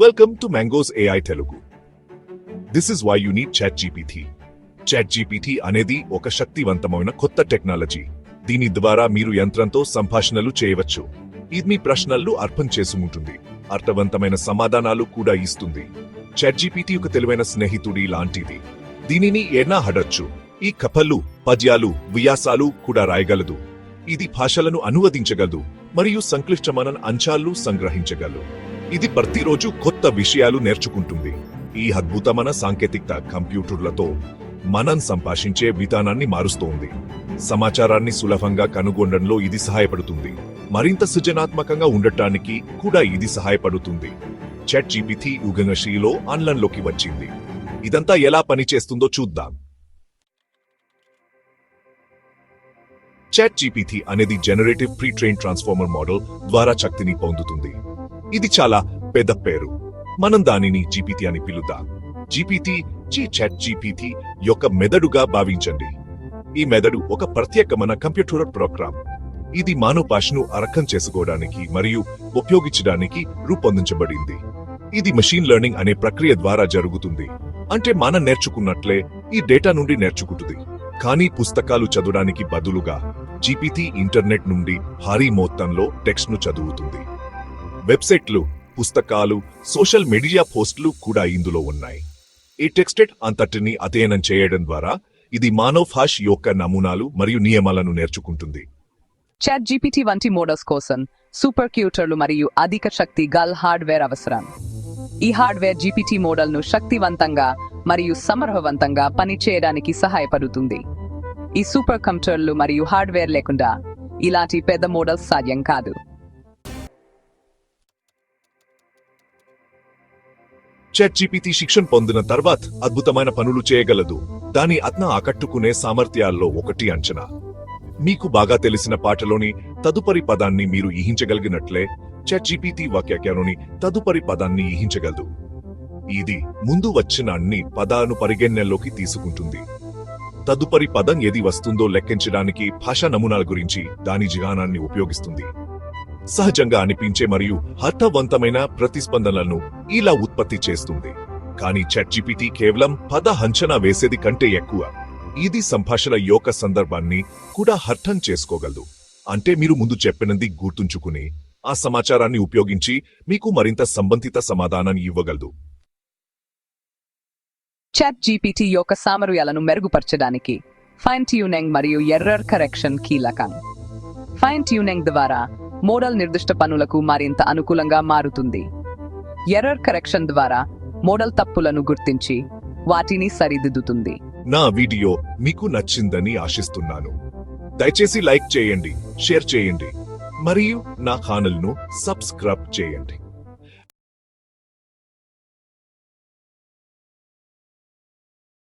Welcome to mangoes AI Telugu this is why you need chat GPT chat GPT అనేది ఒక శక్తివంతమైన కొత్త technology దీని ద్వారా మీరు యంత్రంతో సంభాషణలు చేయవచ్చు. ఇది మీ ప్రశ్నలు అర్థం చేసుకుంటుంది. అర్థవంతమైన సమాధానాలు కూడా ఇస్తుంది. చాట్ జీపీటీ ఒక తెలివైన స్నేహితుడి లాంటిది. దీనిని ఏనా హడచ్చు? ఈ కథలు పద్యాలు వ్యాసాలు కూడా రాయగలదు. ఇది భాషలను అనువదించగలదు మరియు సంక్లిష్టమైన అంశాలు సంగ్రహించగలదు. ఇది ప్రతిరోజు కొత్త విషయాలు నేర్చుకుంటుంది. ఈ అద్భుతమైన సాంకేతికత కంప్యూటర్లతో మనం సంభాషించే విధానాన్ని మారుస్తోంది. సమాచారాన్ని సులభంగా కనుగొనడంలో ఇది సహాయపడుతుంది. మరింత సృజనాత్మకంగా ఉండటానికి కూడా ఇది సహాయపడుతుంది. చట్ జీపీటీ యుగనశీలో ఆన్లైన్లోకి వచ్చింది. ఇదంతా ఎలా పనిచేస్తుందో చూద్దాం. చాట్ జీపీటీ అనేది generative pre train transformer model ద్వారా శక్తిని పొందుతుంది. ఇది చాలా పెద్ద పేరు. మనం దానిని జీపీటీ అని పిలుద్దాం. జీపీటీ జీ చాట్ జీపీటీ యొక్క మెదడుగా భావించండి. ఈ మెదడు ఒక ప్రత్యేకమైన కంప్యూటర్ ప్రోగ్రామ్. ఇది మానవ భాషను అర్థం చేసుకోవడానికి మరియు ఉపయోగించడానికి రూపొందించబడింది. ఇది మెషిన్ లెర్నింగ్ అనే ప్రక్రియ ద్వారా జరుగుతుంది. అంటే మనం నేర్చుకున్నట్లే ఈ డేటా నుండి నేర్చుకుంటుంది. కానీ పుస్తకాలు చదవడానికి బదులుగా జీపీటీ ఇంటర్నెట్ నుండి భారీ మొత్తంలో టెక్స్ట్ను చదువుతుంది. వెబ్సైట్లు పుస్తకాలు సోషల్ మీడియా పోస్టులు కూడా ఇందులో ఉన్నాయి. ఈ టెక్స్టెడ్ అంతటిని అధ్యయనం చేయడం ద్వారా ఇది మానవ్ భాష యొక్క నమూనాలు మరియు నియమాలను నేర్చుకుంటుంది. చాట్ జీపీటీ వంటి మోడల్స్ కోసం సూపర్ క్యూటర్లు మరియు అధిక శక్తి గల్ హార్డ్వేర్ అవసరం. ఈ హార్డ్వేర్ జీపీటీ మోడల్ను శక్తివంతంగా మరియు సమర్థవంతంగా పనిచేయడానికి సహాయపడుతుంది. ఈ సూపర్ కంప్యూటర్లు మరియు హార్డ్వేర్ లేకుండా ఇలాంటి పెద్ద మోడల్స్ సాధ్యం కాదు. చాట్ జీపీటీ శిక్షణ పొందిన తర్వాత అద్భుతమైన పనులు చేయగలదు. దాని అత్న ఆకట్టుకునే సామర్థ్యాల్లో ఒకటి అంచనా. మీకు బాగా తెలిసిన పాటలోని తదుపరి పదాన్ని మీరు ఊహించగలిగినట్లే చాట్ జీపీటీ వాక్యాఖ్యలోని తదుపరి పదాన్ని ఊహించగలదు. ఇది ముందు వచ్చిన అన్ని పదాలను పరిగణనలోకి తీసుకుంటుంది. తదుపరి పదం ఏది వస్తుందో లెక్కించడానికి భాషా నమూనాల గురించి దాని జ్ఞానాన్ని ఉపయోగిస్తుంది. సహజంగా అనిపించే మరియు అర్థవంతమైన ప్రతిస్పందనలను ఇలా ఉత్పత్తి చేస్తుంది. కానీ ChatGPT కేవలం పద అంచనా వేసేది కంటే ఎక్కువ. ఇది సంభాషణ యొక్క సందర్భాన్ని కూడా అర్థం చేసుకోగలదు. అంటే మీరు ముందు చెప్పినది గుర్తుంచుకుని ఆ సమాచారాన్ని ఉపయోగించి మీకు మరింత సంబంధిత సమాధానాన్ని ఇవ్వగలదు. చాట్ జీపీటీ యొక్క సామర్యాలను మెరుగుపరచడానికి ఫైన్ ట్యూనింగ్ మరియు ఎర్రర్ కరెక్షన్ కీలకం. ఫైన్ ట్యూనింగ్ ద్వారా మోడల్ నిర్దిష్ట పనులకు మరింత అనుకూలంగా మారుతుంది. ఎర్రర్ కరెక్షన్ ద్వారా మోడల్ తప్పులను గుర్తించి వాటిని సరిదిద్దుతుంది. నా వీడియో మీకు నచ్చిందని ఆశిస్తున్నాను. దయచేసి లైక్ చేయండి షేర్ చేయండి మరియు నా ఛానల్ను సబ్స్క్రైబ్ చేయండి.